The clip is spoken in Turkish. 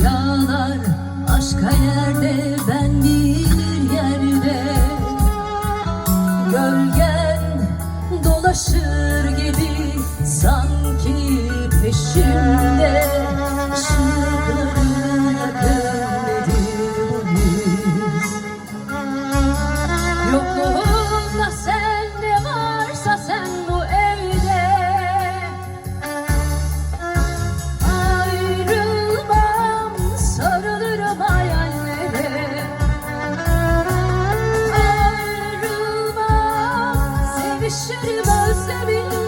rüyalar Aşka yerde ben bir yerde. Gölgen dolaşır. Düşlerim özlemim